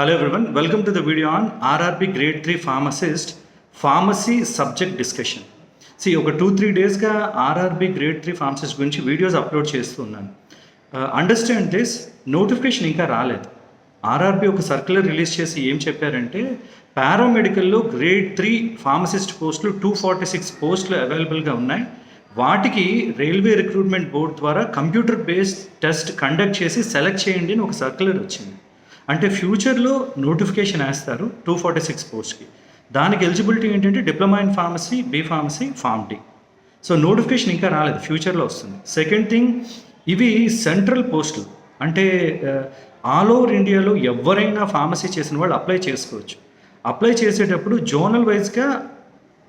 Hello everyone, welcome to the video on RRB Grade 3 Pharmacist Pharmacy Subject Discussion. See ఒక two three డేస్గా RRB grade three pharmacist గురించి videos upload చేస్తున్నాను understand this notification ఇంకా రాలేదు. RRB ఒక circular release చేసి ఏం చెప్పారంటే పారామెడికల్లో గ్రేడ్ త్రీ ఫార్మసిస్ట్ పోస్టులు టూ ఫార్టీ సిక్స్ పోస్టులు అవైలబుల్గా ఉన్నాయి. వాటికి రైల్వే రిక్రూట్మెంట్ బోర్డ్ ద్వారా కంప్యూటర్ బేస్డ్ టెస్ట్ కండక్ట్ చేసి సెలెక్ట్ చేయండి అని ఒక సర్క్యులర్ వచ్చింది. అంటే ఫ్యూచర్లో నోటిఫికేషన్ వేస్తారు టూ ఫార్టీ సిక్స్ పోస్ట్కి. దానికి ఎలిజిబిలిటీ ఏంటంటే diploma in pharmacy B pharmacy pharm D. So notification ఇంకా రాలేదు ఫ్యూచర్లో వస్తుంది. సెకండ్ థింగ్ ఇవి సెంట్రల్ పోస్టులు. అంటే ఆల్ ఓవర్ ఇండియాలో ఎవరైనా ఫార్మసీ చేసిన వాళ్ళు అప్లై చేసుకోవచ్చు. అప్లై చేసేటప్పుడు జోనల్ వైజ్గా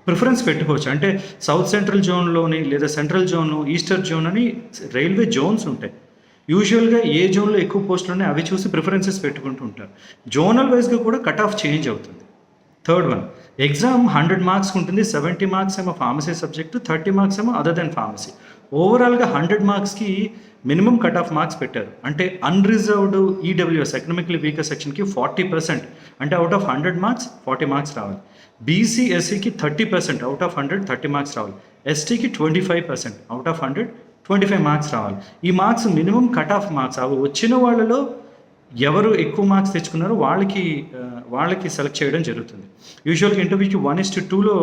ప్రిఫరెన్స్ పెట్టుకోవచ్చు. అంటే సౌత్ సెంట్రల్ జోన్లోని లేదా సెంట్రల్ జోన్ ఈస్టర్ జోన్ అని రైల్వే జోన్స్ ఉంటాయి. యూజువల్గా ఏ జోన్లో ఎక్కువ పోస్టులు ఉన్నాయి అవి చూసి ప్రిఫరెన్సెస్ పెట్టుకుంటూ ఉంటారు. జోనల్ వైజ్గా కూడా కట్ ఆఫ్ చేంజ్ అవుతుంది. Third one exam hundred marks ఉంటుంది సెవెంటీ మార్క్స్ ఏమో ఫార్మసీ సబ్జెక్టు థర్టీ మార్క్స్ ఏమో అదర్ దెన్ ఫార్మసీ ఓవరాల్గా హండ్రెడ్ మార్క్స్కి మినిమం కట్ ఆఫ్ మార్క్స్ పెట్టారు. అంటే అన్రిజర్వ్డ్ ఈడబ్ల్యూఎస్ ఎకనామికలీ వీకర్ సెక్షన్కి ఫార్టీ పర్సెంట్ అంటే out of hundred marks forty marks రావాలి. BC ఎస్సీకి thirty percent out of hundred thirty marks రావాలి. ఎస్టీకి twenty five percent out of hundred twenty five marks రావాలి. ఈ marks minimum cut off marks అవి వచ్చిన వాళ్ళలో ఎవరు ఎక్కువ మార్క్స్ తెచ్చుకున్నారో వాళ్ళకి వాళ్ళకి సెలెక్ట్ చేయడం జరుగుతుంది. యూజువల్గా ఇంటర్వ్యూకి వన్ ఇస్ టు టూలో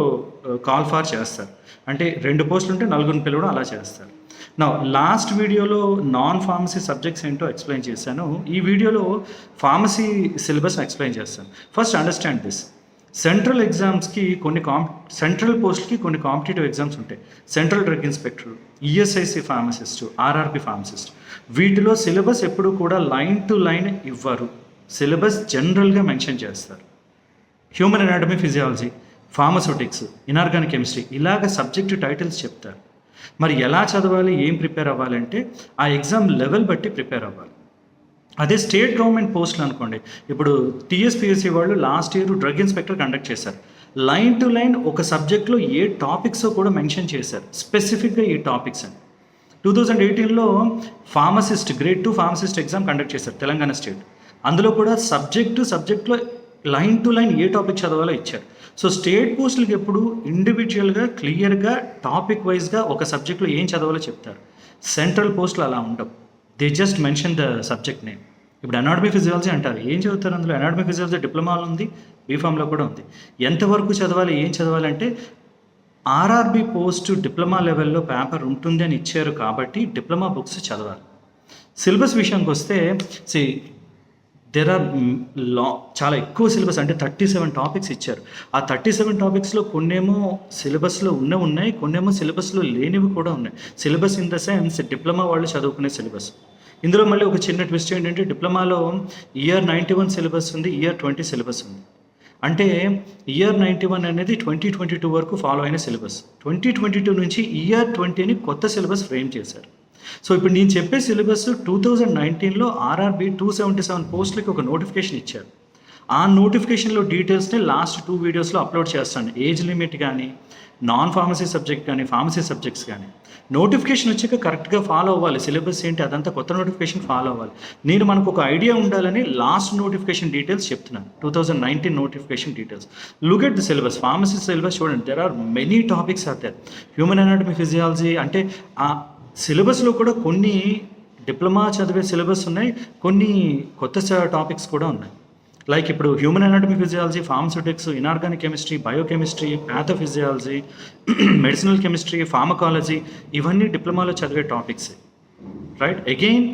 కాల్ ఫార్ చేస్తారు. అంటే రెండు పోస్టులు ఉంటే నలుగురిని పిలవడం అలా చేస్తారు. నా లాస్ట్ వీడియోలో నాన్ ఫార్మసీ సబ్జెక్ట్స్ ఏంటో ఎక్స్ప్లెయిన్ చేశాను. ఈ వీడియోలో ఫార్మసీ సిలబస్ ఎక్స్ప్లెయిన్ చేస్తాను. ఫస్ట్ అండర్స్టాండ్ దిస్ సెంట్రల్ ఎగ్జామ్స్కి కొన్ని కాంప్ సెంట్రల్ పోస్ట్కి కొన్ని కాంపిటేటివ్ ఎగ్జామ్స్ ఉంటాయి. Central drug inspector ESIC pharmacist RRP pharmacist వీటిలో సిలబస్ ఎప్పుడు కూడా లైన్ టు లైన్ ఇవ్వరు. సిలబస్ జనరల్గా మెన్షన్ చేస్తారు. Human anatomy physiology pharmaceutics inorganic chemistry ఇలాగ సబ్జెక్ట్ టైటిల్స్ చెప్తారు. మరి ఎలా చదవాలి ఏం ప్రిపేర్ అవ్వాలంటే ఆ ఎగ్జామ్ లెవెల్ బట్టి ప్రిపేర్ అవ్వాలి. అదే స్టేట్ గవర్నమెంట్ పోస్టులు అనుకోండి. ఇప్పుడు టీఎస్పిఎస్సి వాళ్ళు last year drug inspector conduct చేశారు. లైన్ టు లైన్ ఒక సబ్జెక్ట్లో ఏ టాపిక్స్ కూడా మెన్షన్ చేశారు. స్పెసిఫిక్గా ఈ టాపిక్స్ అని. టూ థౌజండ్ ఎయిటీన్లో pharmacist grade two pharmacist exam conduct చేశారు తెలంగాణ స్టేట్. అందులో కూడా సబ్జెక్టు సబ్జెక్ట్లో లైన్ టు లైన్ ఏ టాపిక్ చదవాలో ఇచ్చారు. సో స్టేట్ పోస్టులకి ఎప్పుడు ఇండివిజువల్గా క్లియర్గా టాపిక్ వైజ్గా ఒక సబ్జెక్ట్లో ఏం చదవాలో చెప్తారు. సెంట్రల్ పోస్టులు అలా ఉండవు. They just mention the subject name ఇప్పుడు అనాటమీ ఫిజియాలజీ అంటారు. ఏం చదువుతారు అందులో? అనాటమీ ఫిజియాలజీ డిప్లొమాలో ఉంది బీఫామ్లో కూడా ఉంది. ఎంతవరకు చదవాలి ఏం చదవాలి అంటే ఆర్ఆర్బి పోస్ట్ డిప్లొమా లెవెల్లో పేపర్ ఉంటుంది అని ఇచ్చారు కాబట్టి డిప్లొమా బుక్స్ చదవాలి. సిలబస్ విషయానికి వస్తే సి దెర్ ఆర్ లా చాలా ఎక్కువ సిలబస్ అంటే థర్టీ సెవెన్ టాపిక్స్ ఇచ్చారు. ఆ థర్టీ సెవెన్ టాపిక్స్లో కొన్నేమో సిలబస్లో ఉన్న ఉన్నాయి కొన్నేమో సిలబస్లో లేనివి కూడా ఉన్నాయి. Syllabus in the sense diploma వాళ్ళు చదువుకునే సిలబస్ ఇందులో మళ్ళీ ఒక చిన్న ట్విస్ట్ ఏంటంటే డిప్లొమాలో ఇయర్ నైంటీ వన్ సిలబస్ ఉంది ఇయర్ ట్వంటీ సిలబస్ ఉంది. అంటే ఇయర్ నైంటీ వన్ అనేది ట్వంటీ ట్వంటీ టూ వరకు ఫాలో అయిన సిలబస్ ట్వంటీ ట్వంటీ టూ నుంచి ఇయర్ ట్వంటీని కొత్త సిలబస్ ఫ్రేమ్ చేశారు. సో ఇప్పుడు నేను చెప్పే సిలబస్ టూ థౌజండ్ నైన్టీన్లో ఆర్ఆర్బీ టూ సెవెంటీ సెవెన్ పోస్ట్లకి ఒక నోటిఫికేషన్ ఇచ్చారు. ఆ నోటిఫికేషన్లో డీటెయిల్స్ని లాస్ట్ టూ వీడియోస్లో అప్లోడ్ చేస్తాను. ఏజ్ లిమిట్ కానీ నాన్ ఫార్మసీ సబ్జెక్ట్ కానీ ఫార్మసీ సబ్జెక్ట్స్ కానీ. నోటిఫికేషన్ వచ్చాక కరెక్ట్గా ఫాలో అవ్వాలి. సిలబస్ ఏంటి? అదంతా కొత్త నోటిఫికేషన్ ఫాలో అవ్వాలి. నేను మనకు ఒక ఐడియా ఉండాలని లాస్ట్ నోటిఫికేషన్ డీటెయిల్స్ చెప్తున్నాను. Two thousand nineteen notification details look at the syllabus pharmacy syllabus చూడండి. There are many topics are there human anatomy physiology అంటే సిలబస్లో కూడా కొన్ని డిప్లొమా చదివే సిలబస్ ఉన్నాయి కొన్ని కొత్త టాపిక్స్ కూడా ఉన్నాయి. లైక్ ఇప్పుడు human anatomy physiology pharmaceutics inorganic chemistry biochemistry pathophysiology medicinal chemistry pharmacology ఇవన్నీ డిప్లొమాలో చదివే టాపిక్స్. రైట్? అగైన్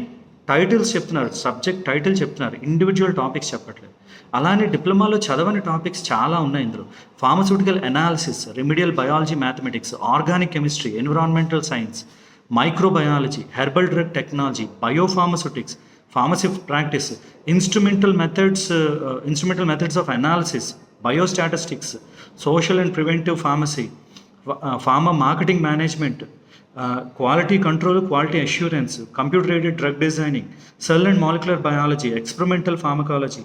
టైటిల్స్ చెప్తున్నారు సబ్జెక్ట్ టైటిల్ చెప్తున్నారు ఇండివిజువల్ టాపిక్స్ చెప్పట్లేదు. అలానే డిప్లొమాలో చదవని టాపిక్స్ చాలా ఉన్నాయి ఇందులో. Pharmaceutical analysis remedial biology mathematics organic chemistry environmental science microbiology herbal drug technology biopharmaceutics pharmacy practice instrumental methods instrumental methods of analysis biostatistics social and preventive pharmacy pharma marketing management quality control quality assurance computer aided drug designing cell and molecular biology experimental pharmacology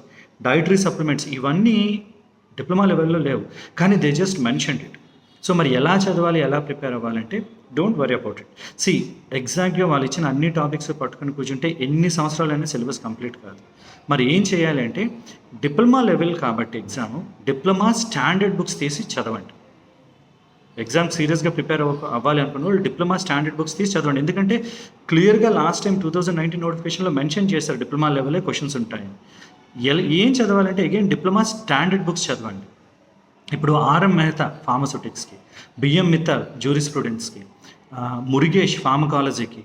dietary supplements ఇవన్నీ diploma లెవెల్లో లేవు. కానీ they just mention it. So మరి ఎలా చదవాలి ఎలా prepare అవ్వాలంటే don't worry about it. See ఎగ్జాక్ట్గా వాళ్ళు ఇచ్చిన అన్ని టాపిక్స్ పట్టుకుని కూర్చుంటే ఎన్ని సంవత్సరాలైనా సిలబస్ కంప్లీట్ కాదు. మరి ఏం చేయాలి అంటే డిప్లొమా లెవెల్ కాబట్టి ఎగ్జామ్ డిప్లొమా స్టాండర్డ్ బుక్స్ తీసి చదవండి. ఎగ్జామ్ సీరియస్గా ప్రిపేర్ అవ్వ అవ్వాలి అనుకున్న వాళ్ళు డిప్లొమా స్టాండర్డ్ బుక్స్ తీసి చదవండి. ఎందుకంటే క్లియర్గా last time two thousand nineteen నోటిఫికేషన్లో మెన్షన్ చేశారు డిప్లొమా లెవెలే క్వశ్చన్స్ ఉంటాయి ఎల్ ఏం చదవాలంటే అగైన్ డిప్లొమా స్టాండర్డ్ బుక్స్ చదవండి. ఇప్పుడు ఆర్ఎం మెహతా ఫార్మస్యూటిక్స్కి బిఎం మిత్తల్ జూరి స్టూడెంట్స్కి మురుగేష్ ఫార్మకాలజీకి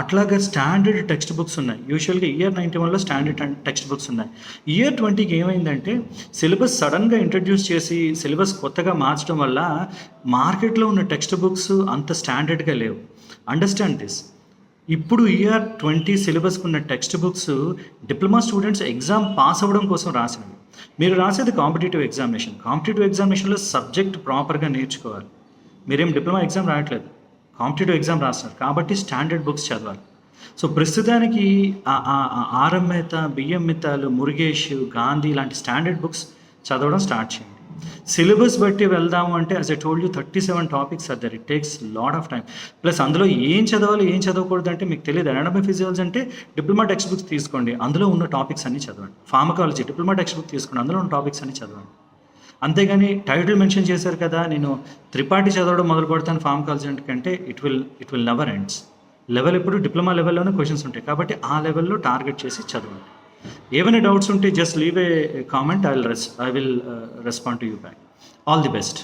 అట్లాగే స్టాండర్డ్ టెక్స్ట్ బుక్స్ ఉన్నాయి యూజువల్గా ఇయర్ నైంటీ వన్లో స్టాండర్డ్ టెక్స్ట్ బుక్స్ ఉన్నాయి. ఇయర్ ట్వంటీకి ఏమైందంటే సిలబస్ సడన్గా ఇంట్రడ్యూస్ చేసి సిలబస్ కొత్తగా మార్చడం వల్ల మార్కెట్లో ఉన్న టెక్స్ట్ బుక్స్ అంత స్టాండర్డ్గా లేవు. అండర్స్టాండ్ దిస్ ఇప్పుడు ఇయర్ ట్వంటీ సిలబస్కి ఉన్న text books diploma students exam pass అవ్వడం కోసం రాసినవి. మీరు రాసేది కాంపిటేటివ్ ఎగ్జామినేషన్ కాంపిటేటివ్ ఎగ్జామినేషన్లో సబ్జెక్ట్ ప్రాపర్గా నేర్చుకోవాలి. మీరేం డిప్లొమా ఎగ్జామ్ రాయట్లేదు. కాంపిటేటివ్ ఎగ్జామ్ రాస్తున్నారు. కాబట్టి స్టాండర్డ్ బుక్స్ చదవాలి. సో ప్రస్తుతానికి ఆర్ఎం మెహతా బిఎం మితాలు మురుగేష్ గాంధీ లాంటి స్టాండర్డ్ బుక్స్ చదవడం స్టార్ట్ చేయండి. సిలబస్ బట్టి వెళ్దాము అంటే as a told you thirty seven topics are there it takes lot of time plus అందులో ఏం చదవాలి ఏం చదవకూడదు అంటే మీకు తెలియదు. అనాటమీ ఫిజియాలజీ అంటే డిప్లొమా టెక్స్ట్ బుక్స్ తీసుకోండి. అందులో ఉన్న టాపిక్స్ అన్ని చదవండి. ఫార్మకాలజీ డిప్లొమా టెక్స్ట్ బుక్ తీసుకోండి. అందులో ఉన్న టాపిక్స్ అన్ని చదవండి. అంతేగాని టైటిల్ మెన్షన్ చేశారు కదా నేను త్రిపాఠి చదవడం మొదలు పెడతాను ఫార్మకాలజీ కంటే it will it will never ends level ఇప్పుడు డిప్లొమా లెవెల్లోనే క్వశ్చన్స్ ఉంటాయి. కాబట్టి ఆ లెవెల్లో టార్గెట్ చేసి చదవండి. ఏమైనా డౌట్స్ ఉంటే just leave a comment I will res I will respond to you back all the best